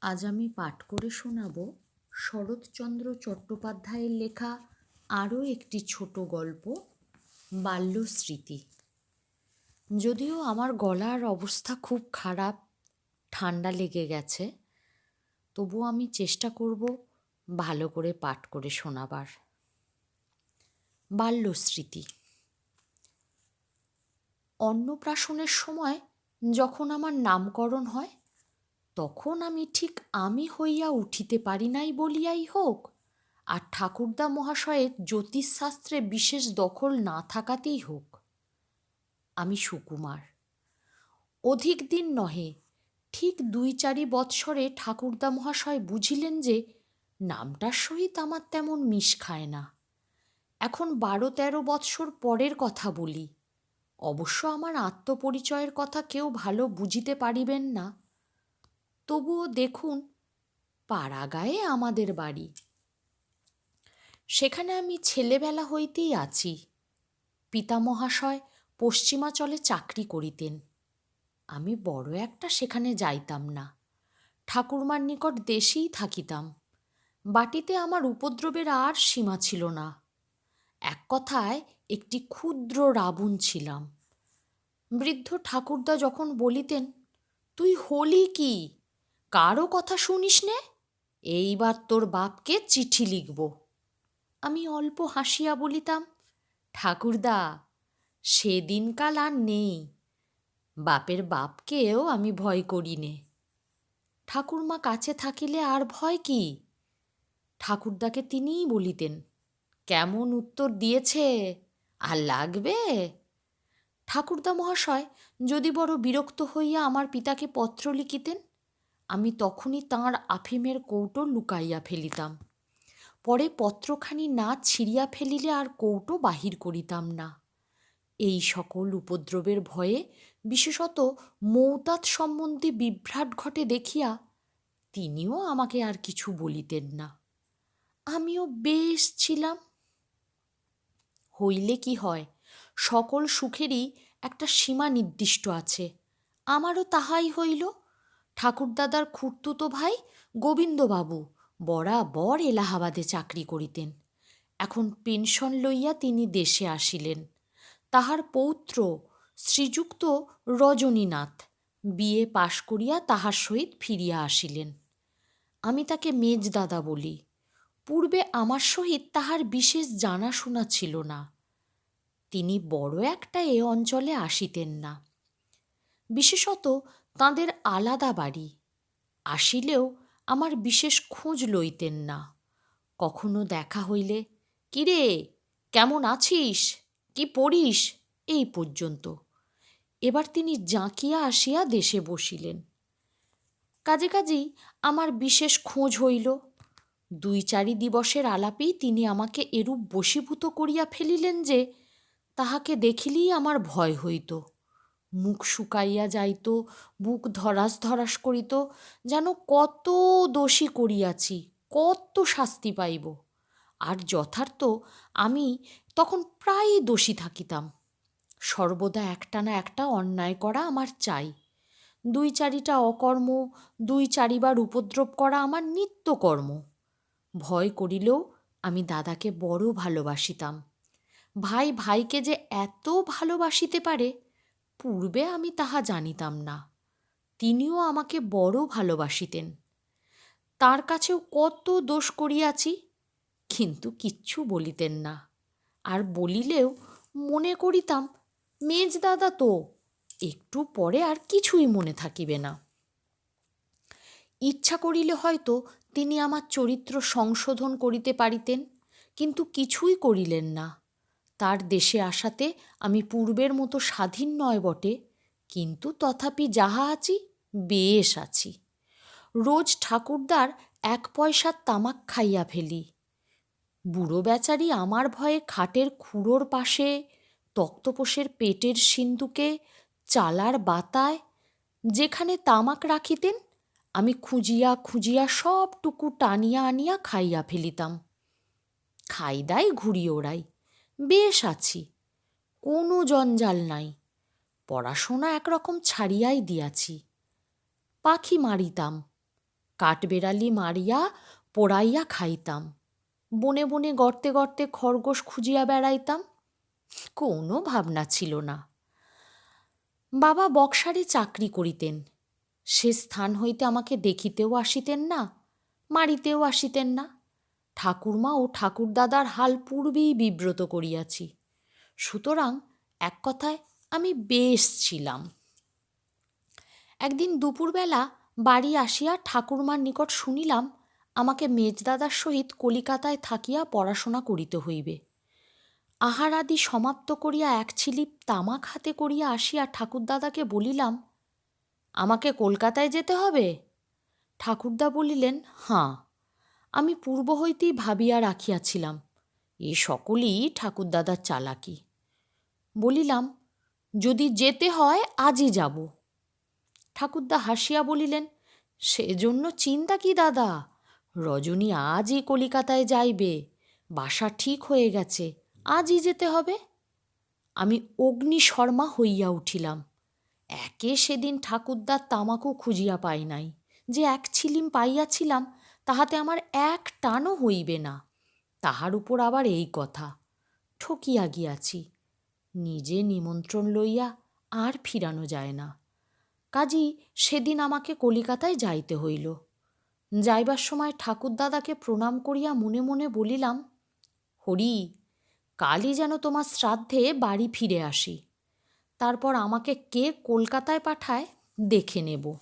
আজ আমি পাঠ করে শোনাব শরৎচন্দ্র চট্টোপাধ্যায়ের লেখা আরও একটি ছোট গল্প, বাল্যস্মৃতি। যদিও আমার গলার অবস্থা খুব খারাপ, ঠান্ডা লেগে গেছে, তবু আমি চেষ্টা করব ভালো করে পাঠ করে শোনাবার। বাল্যস্মৃতি। অন্নপ্রাশনের সময় যখন আমার নামকরণ হয় তখন আমি ঠিক আমি হইয়া উঠিতে পারি নাই বলিয়াই হোক, আর ঠাকুরদা মহাশয়ের জ্যোতিষশাস্ত্রে বিশেষ দখল না থাকাতেই হোক। আমি সুকুমার। অধিক দিন নহে, ঠিক দুই চারি বৎসরে ঠাকুরদা মহাশয় বুঝিলেন যে নামটার সহিত আমার তেমন মিশ খায় না। এখন বারো তেরো বৎসর পরের কথা বলি, অবশ্য আমার আত্মপরিচয়ের কথা কেউ ভালো বুঝিতে পারিবেন না। তবুও দেখুন, পাড়াগায়ে আমাদের বাড়ি। সেখানে আমি ছেলেবেলা হইতেই আছি। পিতামহাশয় পশ্চিমাচলে চাকরি করিতেন। আমি বড় একটা সেখানে যাইতাম না। ঠাকুরমার নিকট দেশেই থাকিতাম। বাটিতে আমার উপদ্রবের আর সীমা ছিল না। এক কথায় একটি ক্ষুদ্র রাবণ ছিলাম। বৃদ্ধ ঠাকুরদা যখন বলিতেন, তুই হলি কি? কারও কথা শুনিস নে? এইবার তোর বাপকে চিঠি লিখব। আমি অল্প হাসিয়া বলিতাম, ঠাকুরদা, সেদিনকাল আর নেই। বাপের বাপকেও আমি ভয় করি নে। ঠাকুরমা কাছে থাকিলে আর ভয় কি? ঠাকুরদাকে তিনিই বলিতেন, কেমন উত্তর দিয়েছে? আর লাগবে? ঠাকুরদা মহাশয়, যদি বড় বিরক্ত হইয়া আমার পিতাকে পত্র লিখিতেন আমি তখনই তাঁর আফিমের কৌটো লুকাইয়া ফেলিতাম। পরে পত্রখানি না ছিঁড়িয়া ফেলিলে আর কৌটো বাহির করিতাম না। এই সকল উপদ্রবের ভয়ে বিশেষত মৌতাত সম্বন্ধে বিভ্রাট ঘটে দেখিয়া তিনিও আমাকে আর কিছু বলিতেন না। আমিও বেশ ছিলাম। হইলে কি হয়, সকল সুখেরই একটা সীমা নির্দিষ্ট আছে। আমারও তাহাই হইল। ঠাকুরদাদার খুড়তুতো ভাই গোবিন্দবাবু বরাবর এলাহাবাদে চাকরি করিতেন। এখন পেনশন লইয়া তিনি দেশে আসিলেন। তাহার পৌত্র শ্রীযুক্ত রজনীনাথ বিয়ে পাশ করিয়া তাহার সহিত ফিরিয়া আসিলেন। আমি তাকে মেজদাদা বলি। পূর্বে আমার সহিত তাহার বিশেষ জানাশোনা ছিল না। তিনি বড় একটা এ অঞ্চলে আসিতেন না। বিশেষত তাঁদের আলাদা বাড়ি। আসিলেও আমার বিশেষ খোঁজ লইতেন না। কখনো দেখা হইলে, কিরে, কেমন আছিস? কি পড়িস? এই পর্যন্ত। এবার তিনি জাঁকিয়া আসিয়া দেশে বসিলেন। কাজে কাজেই আমার বিশেষ খোঁজ হইল। দুই চারি দিবসের আলাপেই তিনি আমাকে এরূপ বশীভূত করিয়া ফেলিলেন যে, তাহাকে দেখিলেই আমার ভয় হইত। মুখ শুকাইয়া যাইত, বুক ধরাস ধরাস করিত, যেন কত দোষী করিয়াছি, কত শাস্তি পাইব। আর যথার্থ আমি তখন প্রায়ই দোষী থাকিতাম। সর্বদা একটা না একটা অন্যায় করা আমার চাই। দুই চারিটা অকর্ম, দুই চারিবার উপদ্রব করা আমার নিত্যকর্ম। ভয় করিলেও আমি দাদাকে বড় ভালোবাসিতাম। ভাই ভাইকে যে এত ভালোবাসিতে পারে পূর্বে আমি তাহা জানিতাম না। তিনিও আমাকে বড় ভালোবাসিতেন। তার কাছেও কত দোষ করিয়াছি, কিন্তু কিচ্ছু বলিতেন না। আর বলিলেও মনে করিতাম, মেজ দাদা তো, একটু পরে আর কিছুই মনে থাকিবে না। ইচ্ছা করিলে হয়তো তিনি আমার চরিত্র সংশোধন করিতে পারিতেন, কিন্তু কিছুই করিলেন না। তার দেশে আসাতে আমি পূর্বের মতো স্বাধীন নয় বটে, কিন্তু তথাপি যাহা আছি, বেশ আছি। রোজ ঠাকুরদার এক পয়সার তামাক খাইয়া ফেলি। বুড়ো বেচারি আমার ভয়ে খাটের খুঁড়োর পাশে তক্তপোষের পেটের সিন্দুকে, চালার বাতায়, যেখানে তামাক রাখিতেন, আমি খুঁজিয়া খুঁজিয়া সবটুকু টানিয়া আনিয়া খাইয়া ফেলিতাম। খাইদাই ঘুরি ওড়াই। বেশ আছি, কোনো জঞ্জাল নাই, পড়াশোনা একরকম ছাড়িয়াই দিয়াছি। পাখি মারিতাম, কাঠবেড়ালি মারিয়া পোড়াইয়া খাইতাম, বনে বনে গর্তে গর্তে খরগোশ খুঁজিয়া বেড়াইতাম, কোনো ভাবনা ছিল না। বাবা বক্সারে চাকরি করিতেন, সে স্থান হইতে আমাকে দেখিতেও আসিতেন না, মারিতেও আসিতেন না ঠাকুরমা ও ঠাকুরদাদার হাল পূর্বেই বিব্রত করিয়াছি। সুতরাং এক কথায় আমি বেশ ছিলাম। একদিন দুপুরবেলা বাড়ি আসিয়া ঠাকুরমার নিকট শুনিলাম, আমাকে মেজদাদার সহিত কলিকাতায় থাকিয়া পড়াশোনা করিতে হইবে। আহার আদি সমাপ্ত করিয়া এক ছিলিপ তামাক হাতে করিয়া আসিয়া ঠাকুরদাদাকে বলিলাম, আমাকে কলকাতায় যেতে হবে? ঠাকুরদা বলিলেন, হাঁ। আমি পূর্ব হইতেই ভাবিয়া রাখিয়াছিলাম, এ সকলই ঠাকুরদাদার চালাকি। বলিলাম, যদি যেতে হয় আজই যাব। ঠাকুরদা হাসিয়া বলিলেন, সেজন্য চিন্তা কি দাদা? রজনী আজই কলিকাতায় যাইবে, বাসা ঠিক হয়ে গেছে, আজই যেতে হবে? আমি অগ্নি শর্মা হইয়া উঠিলাম। একে সেদিন ঠাকুরদার তামাকও খুঁজিয়া পাই নাই, যে এক ছিলিম পাইয়াছিলাম তাহাতে আমার এক টানও হইবে না। তাহার উপর আবার এই কথা। ঠকিয়া গিয়াছি। নিজে নিমন্ত্রণ লইয়া আর ফিরানো যায় না। কাজী, সেদিন আমাকে কলিকাতায় যাইতে হইল। যাইবার সময় ঠাকুরদাদাকে প্রণাম করিয়া মনে মনে বলিলাম, হরি, কালই যেন তোমার শ্রাদ্ধে বাড়ি ফিরে আসি। তারপর আমাকে কে কলকাতায় পাঠায়, দেখে নেব।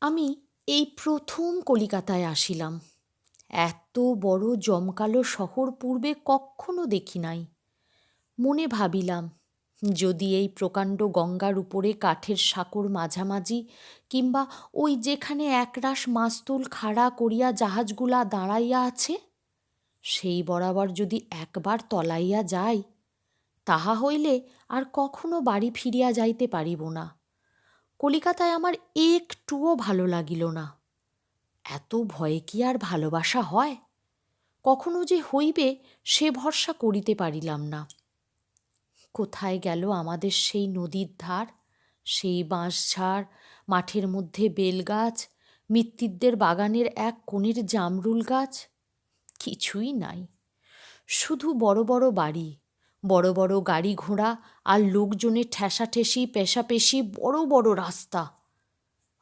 আমি এই প্রথম কলিকাতায় আসিলাম। এত বড় জমকালো শহর পূর্বে কখনো দেখি নাই। মনে ভাবিলাম, যদি এই প্রকাণ্ড গঙ্গার উপরে কাঠের সাঁকোর মাঝামাঝি কিংবা ওই যেখানে একরাশ মাস্তুল খাড়া করিয়া জাহাজগুলা দাঁড়াইয়া আছে, সেই বরাবর যদি একবার তলাইয়া যাই, তাহা হইলে আর কখনো বাড়ি ফিরিয়া যাইতে পারিব না। কলিকাতায় আমার একটুও ভালো লাগিল না। এত ভয়ে কি আর ভালোবাসা হয়? কখনো যে হইবে সে ভরসা করিতে পারিলাম না। কোথায় গেল আমাদের সেই নদীর ধার, সেই বাঁশঝাড় মাঠের মধ্যে বেলগাছ মিত্তিরদের বাগানের এক কোণের জামরুল গাছ? কিছুই নাই। শুধু বড় বড় বাড়ি বড় বড় গাড়ি ঘোড়া আর লোকজনের ঠেসাঠেসি, পেশাপেশি, বড় বড় রাস্তা।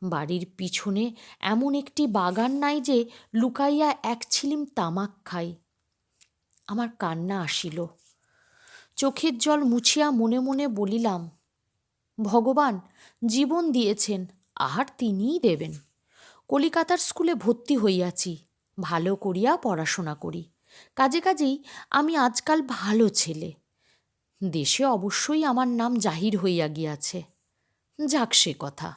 বাড়ির পিছনে এমন একটি বাগান নাই যে লুকাইয়া এক ছিলিম তামাক খাই। আমার কান্না আসিল। চোখের জল মুছিয়া মনে মনে বলিলাম, ভগবান, জীবন দিয়েছেন, আহার তিনিই দেবেন। কলিকাতার স্কুলে ভর্তি হইয়াছি, ভালো করিয়া পড়াশোনা করি। কাজে কাজেই আমি আজকাল ভালো ছেলে। দেশে অবশ্যই আমার নাম জাহির হইয়া গিয়াছে। যাক সে কথা।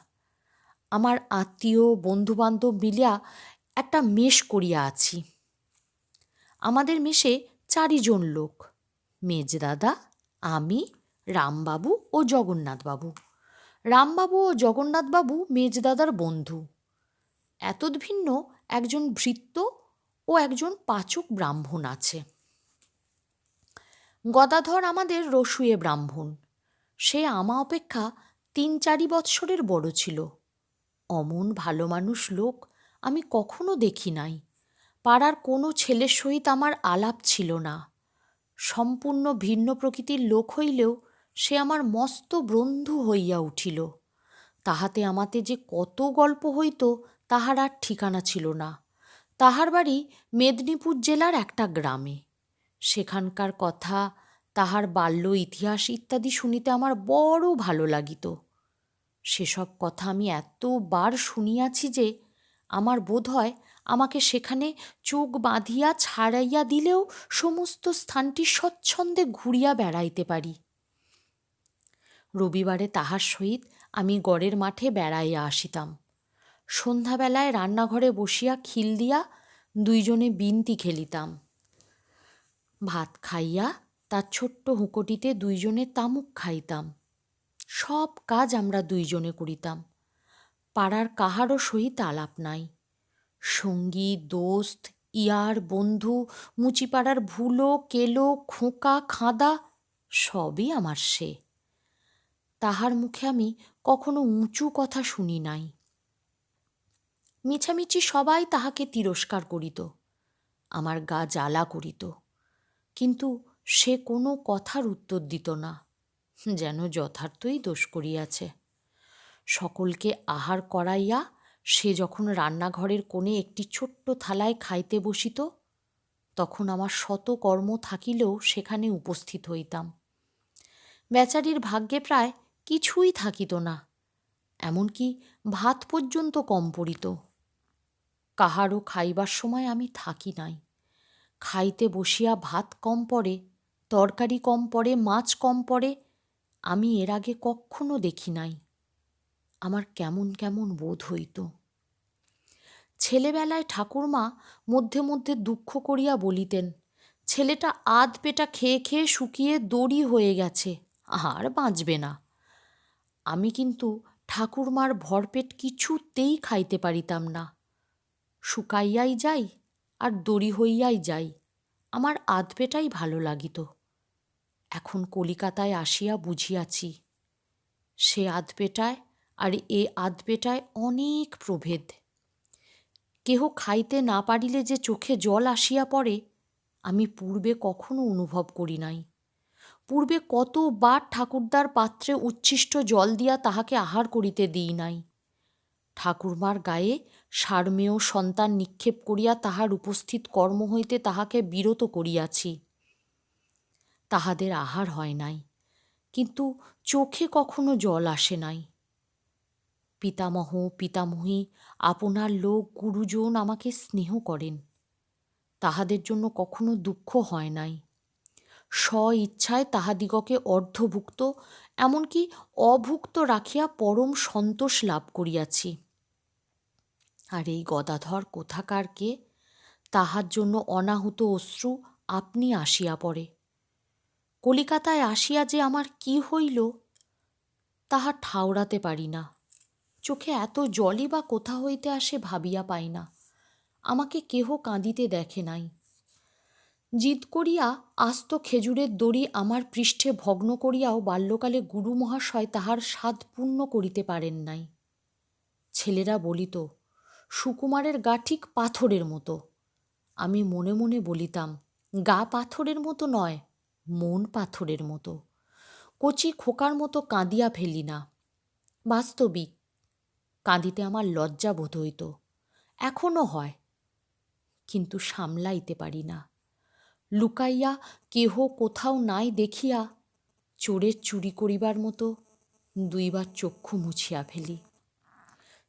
আমার আত্মীয়, বন্ধুবান্ধব মিলিয়া একটা মেষ করিয়া আছি। আমাদের মেষে চারিজন লোক, মেজদাদা, আমি, রামবাবু ও জগন্নাথবাবু। রামবাবু ও জগন্নাথবাবু মেজদাদার বন্ধু। এতদ্ভিন্ন একজন ভৃত্য ও একজন পাচক ব্রাহ্মণ আছে। গদাধর আমাদের রসুয়ে ব্রাহ্মণ। সে আমা অপেক্ষা তিন চারি বৎসরের বড় ছিল। অমন ভালো মানুষ লোক আমি কখনো দেখি নাই। পাড়ার কোনো ছেলের সহিত আমার আলাপ ছিল না। সম্পূর্ণ ভিন্ন প্রকৃতির লোক হইলেও সে আমার মস্ত বন্ধু হইয়া উঠিল। তাহাতে আমাতে যে কত গল্প হইত তাহার আর ঠিকানা ছিল না। তাহার বাড়ি মেদিনীপুর জেলার একটা গ্রামে। সেখানকার কথা, তাহার বাল্য ইতিহাস ইত্যাদি শুনিতে আমার বড় ভালো লাগিত। সেসব কথা আমি এতবার শুনিয়াছি যে, আমার বোধ হয় আমাকে সেখানে চোখ বাঁধিয়া ছাড়াইয়া দিলেও সমস্ত স্থানটি স্বচ্ছন্দে ঘুরিয়া বেড়াইতে পারি। রবিবারে তাহার সহিত আমি গড়ের মাঠে বেড়াইয়া আসিতাম। সন্ধ্যাবেলায় রান্নাঘরে বসিয়া খিল দিয়া দুইজনে বিনতি খেলিতাম। ভাত খাইয়া তার ছোট্ট হুঁকোটিতে দুইজনে তামুক খাইতাম। সব কাজ আমরা দুইজনে করিতাম। পাড়ার কাহারও সহিত আলাপ নাই। সঙ্গী, দোস্ত, ইয়ার, বন্ধু, মুচিপাড়ার ভুলো, কেলো, খোঁকা, খাঁদা, সবই আমার সে। তাহার মুখে আমি কখনো উঁচু কথা শুনি নাই। মিছামিছি সবাই তাহাকে তিরস্কার করিত। আমার গা জ্বালা করিত। কিন্তু সে কোনো কথার উত্তর দিত না, যেন যথার্থই দোষ করিয়াছে। সকলকে আহার করাইয়া সে যখন রান্নাঘরের কোণে একটি ছোট্ট থালায় খাইতে বসিত, তখন আমার শত কর্ম থাকিলেও সেখানে উপস্থিত হইতাম। বেচারির ভাগ্যে প্রায় কিছুই থাকিত না, এমনকি ভাত পর্যন্ত কম পড়িত। কাহারও খাইবার সময় আমি থাকি নাই। খাইতে বসিয়া ভাত কম পড়ে, তরকারি কম পড়ে, মাছ কম পড়ে, আমি এর আগে কখনো দেখি নাই। আমার কেমন কেমন বোধ হইত। ছেলেবেলায় ঠাকুরমা মধ্যে মধ্যে দুঃখ করিয়া বলিতেন, ছেলেটা আধ পেটা খেয়ে খেয়ে শুকিয়ে দড়ি হয়ে গেছে, আর বাঁচবে না। আমি কিন্তু ঠাকুরমার ভরপেট কিছুতেই খাইতে পারিতাম না। শুকাইয়াই যাই আর দড়ি হইয়াই যাই, আমার আধপেটাই ভালো লাগিত। এখন কলিকাতায় আসিয়া বুঝিয়াছি, সে আধপেটায় আর এ আধপেটায় অনেক প্রভেদ। কেহ খাইতে না পারিলে যে চোখে জল আসিয়া পড়ে, আমি পূর্বে কখনো অনুভব করি নাই। পূর্বে কতবার ঠাকুরদার পাত্রে উচ্ছিষ্ট জল দিয়া তাহাকে আহার করিতে দিই নাই। ঠাকুরমার গায়ে সারমেয় সন্তান নিক্ষেপ করিয়া তাহার উপস্থিত কর্ম হইতে তাহাকে বিরত করিয়াছি। তাহাদের আহার হয় নাই, কিন্তু চোখে কখনো জল আসে নাই। পিতামহ, পিতামহী, আপনার লোক, গুরুজন আমাকে স্নেহ করেন, তাহাদের জন্য কখনো দুঃখ হয় নাই। স্ব ইচ্ছায় তাহাদিগকে অর্ধভুক্ত, এমনকি অভুক্ত রাখিয়া পরম সন্তোষ লাভ করিয়াছি। আর এই গদাধর কোথাকারকে তাহার জন্য অনাহুত অশ্রু আপনি আসিয়া পড়ে। কলিকাতায় আসিয়া যে আমার কি হইল, তাহা ঠাউরাতে পারি না। চোখে এত জলই বা কোথা হইতে আসে ভাবিয়া পাই না। আমাকে কেহ কাঁদিতে দেখে নাই। জিদ করিয়া আস্ত খেজুরের দড়ি আমার পৃষ্ঠে ভগ্ন করিয়াও বাল্যকালে গুরু মহাশয় তাহার স্বাদ পূর্ণ করিতে পারেন নাই। ছেলেরা বলিত সুকুমারের গা ঠিক পাথরের মতো। আমি মনে মনে বলিতাম, গা পাথরের মতো নয়, মন পাথরের মতো। কচি খোকার মতো কাঁদিয়া ফেলি না। বাস্তবিক, কাঁদিতে আমার লজ্জা বোধ হইত। এখনও হয়, কিন্তু সামলাইতে পারি না। লুকাইয়া কেহ কোথাও নাই দেখিয়া চোরের চুরি করিবার মতো দুইবার চক্ষু মুছিয়া ফেলি।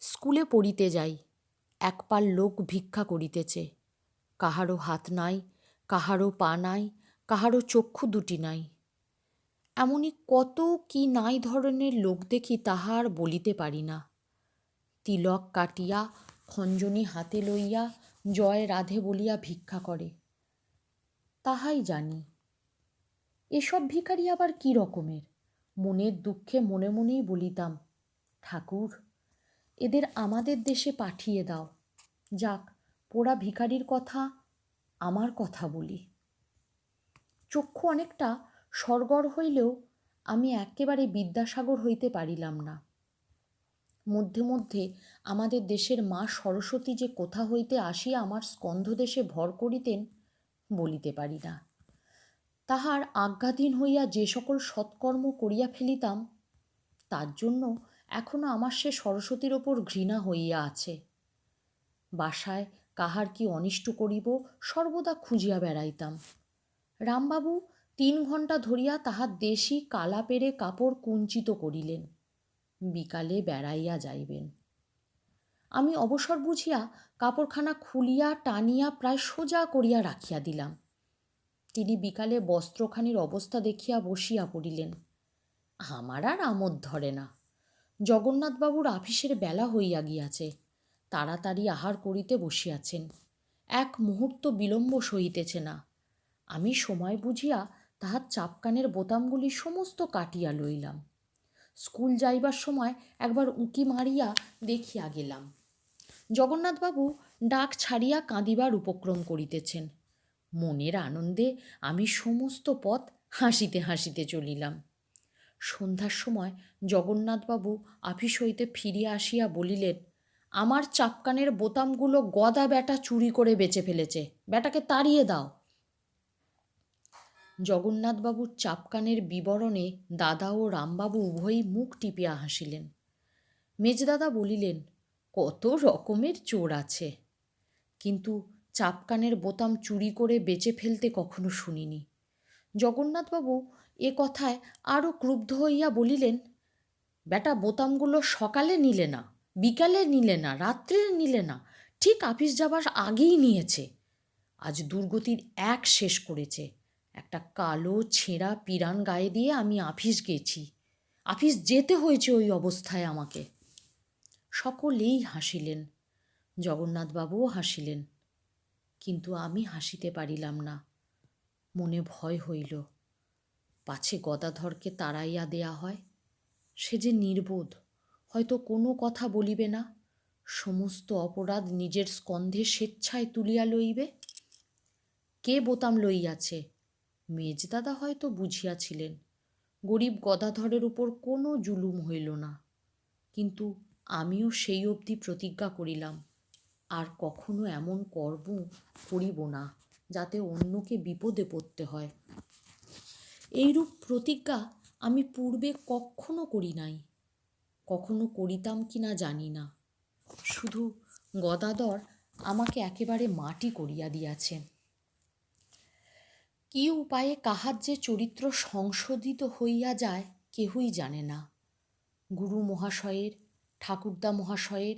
স্কুলে পড়িতে যাই একপাল লোক ভিক্ষা করিতেছে। কাহারও হাত নাই কাহারও পা নাই কাহারও চক্ষু দুটি নাই। এমনই কত কি নাই ধরনের লোক দেখি তাহার বলিতে পারি না। তিলক কাটিয়া, খঞ্জনি হাতে লইয়া, জয় রাধে বলিয়া ভিক্ষা করে। তাহাই জানি। এসব ভিখারি আবার কি রকমের? মনের দুঃখে মনে মনেই বলিতাম, ঠাকুর এদের আমাদের দেশে পাঠিয়ে দাও। যাক, পোড়া ভিখারির কথা, আমার কথা বলি। চক্ষু অনেকটা সরগর হইলেও আমি একেবারে বিদ্যাসাগর হইতে পারিলাম না। মধ্যে মধ্যে আমাদের দেশের মা সরস্বতী যে কোথা হইতে আসিয়া আমার স্কন্ধদেশে ভর করিতেন বলিতে পারি না। তাহার আজ্ঞাধীন হইয়া যে সকল সৎকর্ম করিয়া ফেলিতাম, তার জন্য এখনও আমার সে সরস্বতীর ওপর ঘৃণা হইয়া আছে। বাসায় কাহার কি অনিষ্ট করিব, সর্বদা খুঁজিয়া বেড়াইতাম। রামবাবু তিন ঘণ্টা ধরিয়া তাহার দেশি কালা পেরে কাপড় কুঞ্চিত করিলেন। বিকালে বেড়াইয়া যাইবেন। আমি অবসর বুঝিয়া কাপড়খানা খুলিয়া টানিয়া প্রায় সোজা করিয়া রাখিয়া দিলাম। তিনি বিকালে বস্ত্রখানির অবস্থা দেখিয়া বসিয়া পড়িলেন। আমার আর আমোদ ধরে না। জগন্নাথবাবুর আফিসের বেলা হইয়া গিয়াছে। তাড়াতাড়ি আহার করিতে বসিয়াছেন। এক মুহূর্ত বিলম্ব সহিতেছে না। আমি সময় বুঝিয়া তাহার চাপকানের বোতামগুলি সমস্ত কাটিয়া লইলাম। স্কুল যাইবার সময় একবার উঁকি মারিয়া দেখিয়া গেলাম। জগন্নাথবাবু ডাক ছাড়িয়া কাঁদিবার উপক্রম করিতেছেন। মনের আনন্দে আমি সমস্ত পথ হাসিতে হাসিতে চলিলাম। সন্ধ্যার সময় জগন্নাথবাবু আফিস হইতে ফিরিয়া আসিয়া বলিলেন, আমার চাপকানের বোতামগুলো গদা ব্যাটা চুরি করে বেচে ফেলেছে। ব্যাটাকে তাড়িয়ে দাও। জগন্নাথবাবুর চাপকানের বিবরণে দাদা ও রামবাবু উভয়ই মুখ টিপিয়া হাসিলেন। মেজদাদা বলিলেন, কত রকমের চোর আছে। কিন্তু চাপকানের বোতাম চুরি করে বেচে ফেলতে কখনো শুনিনি। জগন্নাথবাবু এ কথায় আরও ক্রুব্ধ হইয়া বলিলেন, বেটা, বোতামগুলো সকালে নিলে না, বিকালে নিলে না, রাত্রে নিলে না, ঠিক আপিস যাবার আগেই নিয়েছে। আজ দুর্গতির এক শেষ করেছে। একটা কালো, ছেঁড়া পিরান গায়ে দিয়ে আমি আফিস গেছি। আফিস যেতে হয়েছে ওই অবস্থায় আমাকে। সকলেই হাসিলেন। জগন্নাথবাবুও হাসিলেন। কিন্তু আমি হাসিতে পারিলাম না। মনে ভয় হইল। পাছে গদাধরকে তাড়াইয়া দেয়া হয়? সে যে নির্বোধ, হয়তো কোনো কথা বলিবে না। সমস্ত অপরাধ নিজের স্কন্ধে স্বেচ্ছায় তুলিয়া লইবে? কে বোতাম লইয়াছে? মেজদাদা হয়তো বুঝিয়াছিলেন, গরিব গদাধরের উপর কোনো জুলুম হইল না। কিন্তু আমিও সেই অবধি প্রতিজ্ঞা করিলাম, আর কখনো এমন কর্ম করিব না, যাতে অন্যকে বিপদে পড়তে হয়। এইরূপ প্রতিজ্ঞা আমি পূর্বে কখনো করি নাই। কখনো করিতাম কি না জানি না। শুধু গদাধর আমাকে একেবারে মাটি করিয়া দিয়াছে কি উপায়ে কাহার যে চরিত্র সংশোধিত হইয়া যায় কেহই জানে না। গুরু মহাশয়ের, ঠাকুরদা মহাশয়ের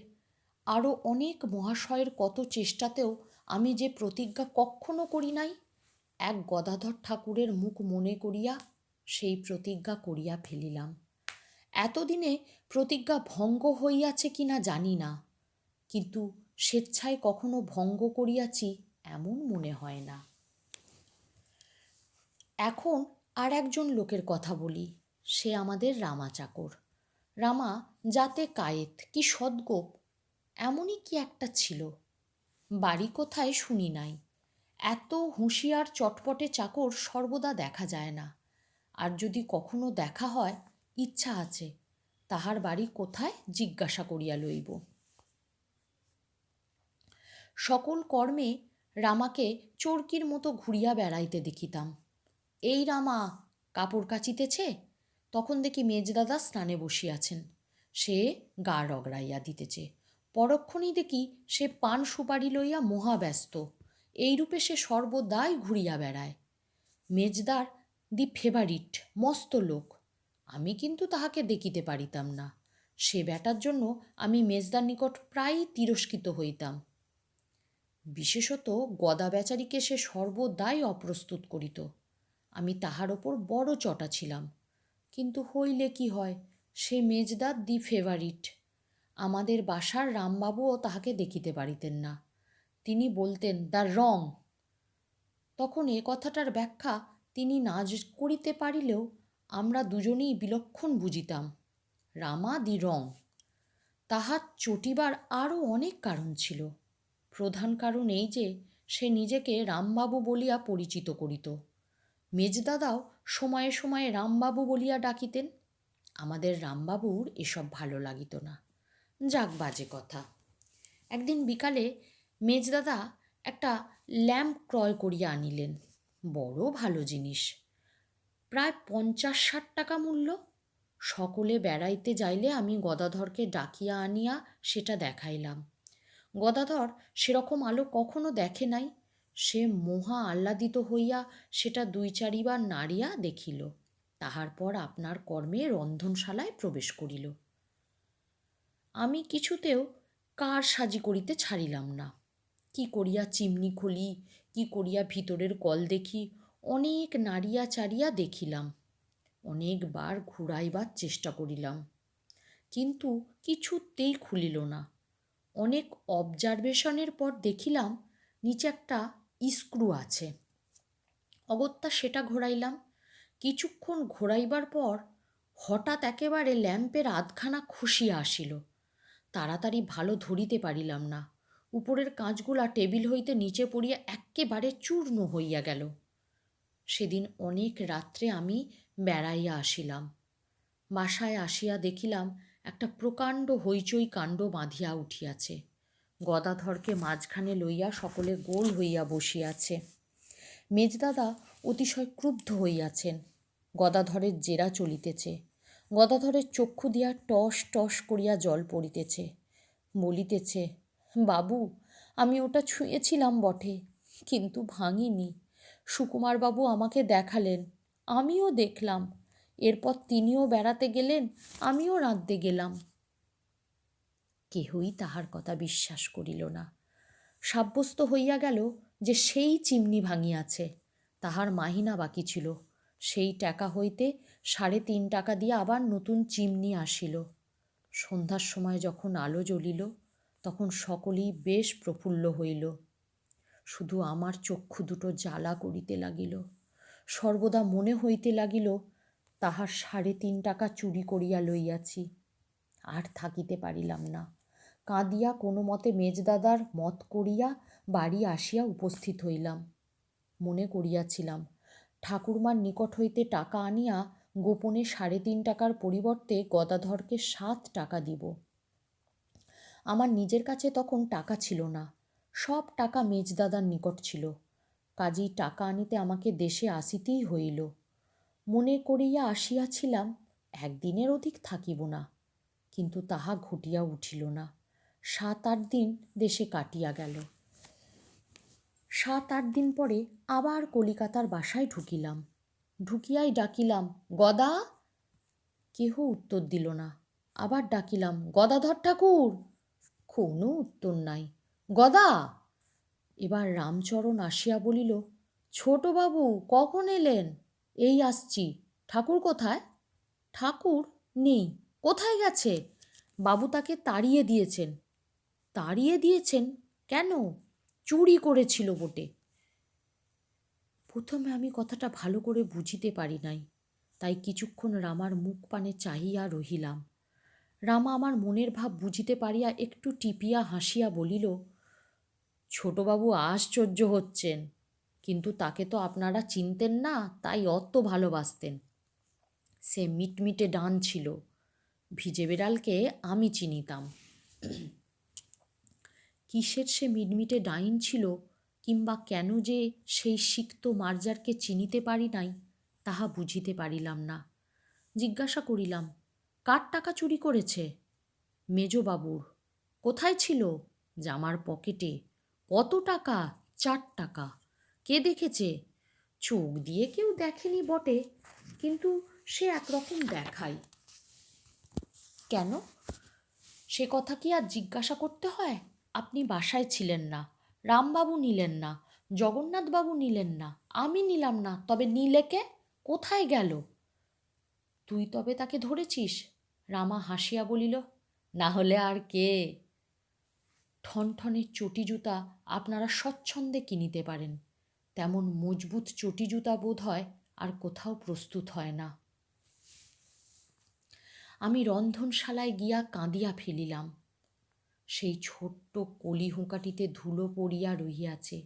আরও অনেক মহাশয়ের কত চেষ্টাতেও আমি যে প্রতিজ্ঞা কখনো করি নাই এক গদাধর ঠাকুরের মুখ মনে করিয়া সেই প্রতিজ্ঞা করিয়া ফেলিলাম। এতদিনে প্রতিজ্ঞা ভঙ্গ হইয়াছে কি না জানি না, কিন্তু স্বেচ্ছায় কখনো ভঙ্গ করিয়াছি এমন মনে হয় না। এখন আর একজন লোকের কথা বলি, সে আমাদের রামা চাকর। রামা, যাতে কায়েত কি সদ্গোপ, এমনই কি একটা ছিল? বাড়ি কোথায় শুনি নাই। এত হুঁশিয়ার চটপটে চাকর সর্বদা দেখা যায় না। আর যদি কখনো দেখা হয়, ইচ্ছা আছে, তাহার বাড়ি কোথায় জিজ্ঞাসা করিয়া লইব। সকল কর্মে রামাকে চরকির মতো ঘুরিয়া বেড়াইতে দেখিতাম। এই রামা, কাপড় কাচিতেছে? তখন দেখি মেজদাদা স্নানে বসিয়াছেন। সে গা রগড়াইয়া দিতেছে। পরক্ষণেই দেখি সে পান সুপারি লইয়া মহাব্যস্ত। এইরূপে সে সর্বদাই ঘুরিয়া বেড়ায়। মেজদার, দি ফেভারিট, মস্ত লোক। আমি কিন্তু তাহাকে দেখিতে পারিতাম না। সে ব্যাটার জন্য আমি মেজদার নিকট প্রায়ই তিরস্কৃত হইতাম। বিশেষত গদা বেচারিকে সে সর্বদাই অপ্রস্তুত করিত। আমি তাহার ওপর বড় চটা ছিলাম। কিন্তু হইলে কি হয়, সে মেজদার দি ফেভারিট। আমাদের বাসার রামবাবুও তাহাকে দেখিতে পারিতেন না। তিনি বলতেন, দ্য রং। তখন এ কথাটার ব্যাখ্যা তিনি না করিতে পারিলেও আমরা দুজনেই বিলক্ষণ বুঝিতাম। রামা দি রং। তাহার চটিবার আরও অনেক কারণ ছিল। প্রধান কারণ এই যে, সে নিজেকে রামবাবু বলিয়া পরিচিত করিত। মেজদাদাও সময়ে সময়ে রামবাবু বলিয়া ডাকিতেন। আমাদের রামবাবুর এসব ভালো লাগিত না। যাক বাজে কথা। একদিন বিকালে মেজদাদা একটা ল্যাম্প ক্রয় করিয়া আনিলেন। বড় ভালো জিনিস। প্রায় পঞ্চাশ ষাট টাকা মূল্য। সকলে বেড়াইতে যাইলে আমি গদাধরকে ডাকিয়া আনিয়া সেটা দেখাইলাম। গদাধর সেরকম আলো কখনো দেখে নাই। সে মহা আহ্লাদিত হইয়া সেটা দুই চারিবার নাড়িয়া দেখিল। তাহার পর আপনার কর্মে রন্ধনশালায় প্রবেশ করিল। আমি কিছুতেও কার সাজি করিতে ছাড়িলাম না। কি করিয়া চিমনি খুলি, কি করিয়া ভিতরের কল দেখি, অনেক নাড়িয়া চাড়িয়া দেখিলাম। অনেকবার ঘুরাইবার চেষ্টা করিলাম। কিন্তু কিছুতেই খুলিল না। অনেক অবজারভেশনের পর দেখিলাম, নিচে একটা স্ক্রু আছে। অগত্যা সেটা ঘোরাইলাম। কিছুক্ষণ ঘোরাইবার পর হঠাৎ একেবারে ল্যাম্পের আধখানা খুশিয়া আসিল। তাড়াতাড়ি ভালো ধরিতে পারিলাম না। উপরের কাঁচগুলা টেবিল হইতে নিচে পড়িয়া এক্কেবারে চূর্ণ হইয়া গেল। সেদিন অনেক রাত্রে আমি বেড়াইয়া আসিলাম। বাসায় আসিয়া দেখিলাম একটা প্রকাণ্ড হইচই কাণ্ড বাঁধিয়া উঠিয়াছে। গদাধরকে মাঝখানে লইয়া সকলে গোল হইয়া বসিয়াছে। মেজদাদা অতিশয় ক্রুব্ধ হইয়াছেন। গদাধরের জেরা চলিতেছে। গদাধরের চক্ষু দিয়া টস টস করিয়া জল পড়িতেছে। বলিতেছে বাবু, আমি ওটা ছুঁয়েছিলাম বটে, কিন্তু ভাঙিনি। সুকুমারবাবু আমাকে দেখালেন, আমিও দেখলাম। এরপর তিনিও বেড়াতে গেলেন, আমিও রাঁধতে গেলাম। কেহই তাহার কথা বিশ্বাস করিল না। সাব্যস্ত হইয়া গেল যে সেই চিমনি ভাঙিয়াছে, তাহার মাহিনা বাকি ছিল। সেই টাকা হইতে সাড়ে তিন টাকা দিয়ে আবার নতুন চিমনি আসিল। সন্ধ্যার সময় যখন আলো জ্বলিল তখন সকলেই বেশ প্রফুল্ল হইল। শুধু আমার চক্ষু দুটো জ্বালা করিতে লাগিল। সর্বদা মনে হইতে লাগিল, তাহার সাড়ে তিন টাকা চুরি করিয়া লইয়াছি। আর থাকিতে পারিলাম না। কাঁদিয়া কোনো মতে মেজদাদার মত করিয়া বাড়ি আসিয়া উপস্থিত হইলাম। মনে করিয়াছিলাম, ঠাকুরমার নিকট হইতে টাকা আনিয়া গোপনে সাড়ে তিন টাকার পরিবর্তে গদাধরকে সাত টাকা দিব। আমার নিজের কাছে তখন টাকা ছিল না। সব টাকা মেজদাদার নিকট ছিল। কাজেই টাকা আনিতে আমাকে দেশে আসিতেই হইল। মনে করিয়া আসিয়াছিলাম, একদিনের অধিক থাকিব না। কিন্তু তাহা ঘটিয়া উঠিল না। সাত আট দিন দেশে কাটিয়া গেল। সাত আট দিন পরে আবার কলিকাতার বাসায় ঢুকিলাম। ঢুকিয়াই ডাকিলাম, গদা! কেহ উত্তর দিল না। আবার ডাকিলাম, গদাধর ঠাকুর! কোনো উত্তর নাই। গদা! এবার রামচরণ আসিয়া বলিল, ছোটবাবু, কখন এলেন? এই আসছি। ঠাকুর কোথায়? ঠাকুর নেই। কোথায় গেছে? বাবু তাকে তাড়িয়ে দিয়েছেন। তাড়িয়ে দিয়েছেন? কেন? চুরি করেছিল বটে। প্রথমে আমি কথাটা ভালো করে বুঝিতে পারি নাই, তাই কিছুক্ষণ রামার মুখ পানে চাহিয়া রহিলাম। রামা আমার মনের ভাব বুঝিতে পারিয়া একটু টিপিয়া হাসিয়া বলিল, ছোটবাবু আশ্চর্য হচ্ছেন, কিন্তু তাকে তো আপনারা চিনতেন না, তাই অত ভালোবাসতেন। সে মিটমিটে ডান ছিল, ভিজে বেড়ালকে আমি চিনিতাম। কিসের সে মিটমিটে ডাইন ছিল, কিংবা কেন যে সেই সিক্ত মার্জারকে চিনিতে পারি নাই, তাহা বুঝিতে পারিলাম না। জিজ্ঞাসা করিলাম কার টাকা চুরি করেছে? মেজবাবুর। কোথায় ছিল? জামার পকেটে। কত টাকা? চার টাকা। কে দেখেছে? চোখ দিয়ে কেউ দেখেনি বটে, কিন্তু সে একরকম দেখায়। কেন? সে কথা কি আর জিজ্ঞাসা করতে হয়? আপনি বাসায় ছিলেন না, রামবাবু নিলেন না, জগন্নাথবাবু নিলেন না, আমি নিলাম না, তবে নীলেকে কোথায় গেল? তুই তবে তাকে ধরেছিস? রামা হাসিয়া বলিল, না হলে আর কে? ঠনঠনের চটি জুতা আপনারা স্বচ্ছন্দে কিনিতে পারেন। তেমন মজবুত চটি জুতা বোধ হয় আর কোথাও প্রস্তুত হয় না। আমি রন্ধনশালায় গিয়া কাঁদিয়া ফেলিলাম। সেই ছোট্ট কলি হুঁকাটিতে ধুলো পড়িয়া রহিয়াছে।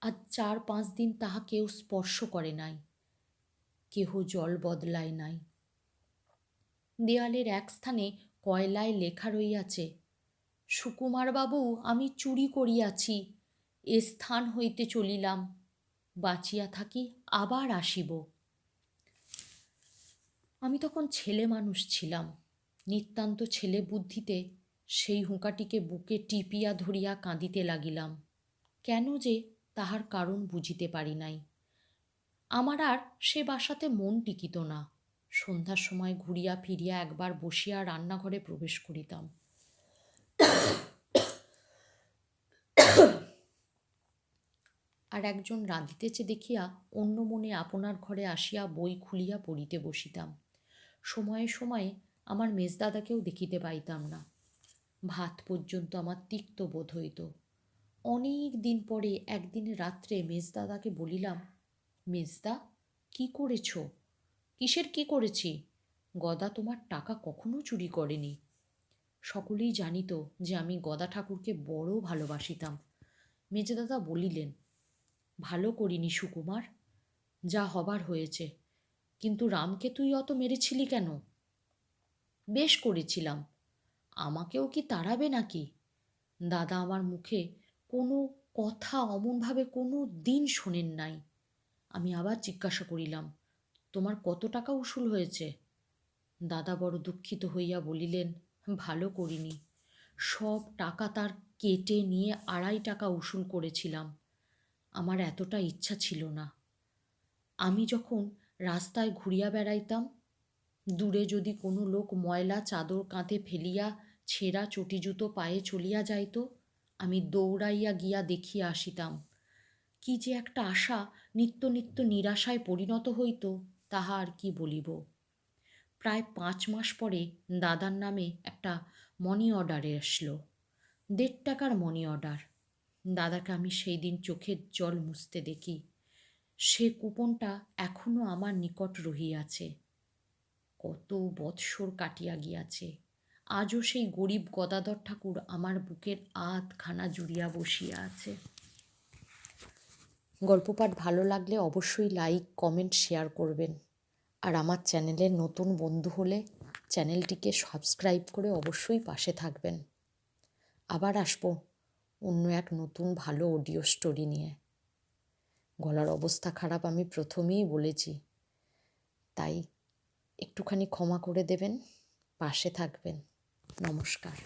আজ চার পাঁচ দিন তাহা কেউ স্পর্শ করে নাই। কেহ জল বদলায় নাই। দেয়ালের এক স্থানে কয়লায় লেখা রইয়াছে, সুকুমারবাবু, আমি চুরি করিয়াছি, এ স্থান হইতে চলিলাম, বাঁচিয়া থাকি আবার আসিব। আমি তখন ছেলে মানুষ ছিলাম, নিতান্ত ছেলে বুদ্ধিতে সেই হুঁকাটিকে বুকে টিপিয়া ধরিয়া কাঁদিতে লাগিলাম, কেন যে তাহার কারণ বুঝিতে পারি নাই। আমার আর সে বাসাতে মন টিকিত না। সন্ধ্যার সময় ঘুরিয়া ফিরিয়া একবার বসিয়া রান্নাঘরে প্রবেশ করিতাম। আর একজন রাঁধিতেছে দেখিয়া অন্য মনে আপনার ঘরে আসিয়া বই খুলিয়া পড়িতে বসিতাম। সময়ে সময়ে আমার মেজদাদাকেও দেখিতে পাইতাম না। ভাত পর্যন্ত আমার তিক্ত বোধ হইত। অনেক দিন পরে একদিন রাত্রে মেজদাদাকে বলিলাম, মেজদা, কি করেছ? কিসের কি করেছি? গদা তোমার টাকা কখনো চুরি করেনি। সকলেই জানিত যে আমি গদা ঠাকুরকে বড় ভালোবাসিতাম। মেজদাদা বলিলেন, ভালো করিনি সুকুমার, যা হবার হয়েছে। কিন্তু রামকে তুই অত মেরেছিলি কেন? বেশ করেছিলাম। আমাকেও কি তাড়াবে নাকি? দাদা আমার মুখে কোনো কথা অমনভাবে কোনো দিন শোনেন নাই। আমি আবার জিজ্ঞাসা করিলাম তোমার কত টাকা উসুল হয়েছে? দাদা বড় দুঃখিত হইয়া বলিলেন, ভালো করিনি। সব টাকা তার কেটে নিয়ে আড়াই টাকা উসুল করেছিলাম। আমার এতটা ইচ্ছা ছিল না। আমি যখন রাস্তায় ঘুরিয়া বেড়াইতাম, দূরে যদি কোনো লোক ময়লা চাদর কাঁধে ফেলিয়া ছেঁড়া চটি জুতো পায়ে চলিয়া যাইত, আমি দৌড়াইয়া গিয়া দেখিয়া আসিতাম। কি যে একটা আশা নিত্য নিত্য নিরাশায় পরিণত হইত। তাহা আর কি বলিব? প্রায় পাঁচ মাস পরে দাদার নামে একটা মনি অর্ডারে আসলো। দেড় টাকার মনি অর্ডার দাদাকে আমি সেই দিন চোখের জল মুছতে দেখি। সে কুপনটা এখনও আমার নিকট রহিয়াছে কত বৎসর কাটিয়া গিয়াছে। আজও সেই গরিব গদাধর ঠাকুর আমার বুকের আধখানা জুড়িয়া বসিয়া আছে। গল্প পাঠ ভালো লাগলে অবশ্যই লাইক কমেন্ট শেয়ার করবেন। আর আমার চ্যানেলের নতুন বন্ধু হলে চ্যানেলটিকে সাবস্ক্রাইব করে অবশ্যই পাশে থাকবেন। আবার আসব অন্য এক নতুন ভালো অডিও স্টোরি নিয়ে। গলার অবস্থা খারাপ আমি প্রথমেই বলেছি। তাই একটুখানি ক্ষমা করে দেবেন, পাশে থাকবেন। নমস্কার।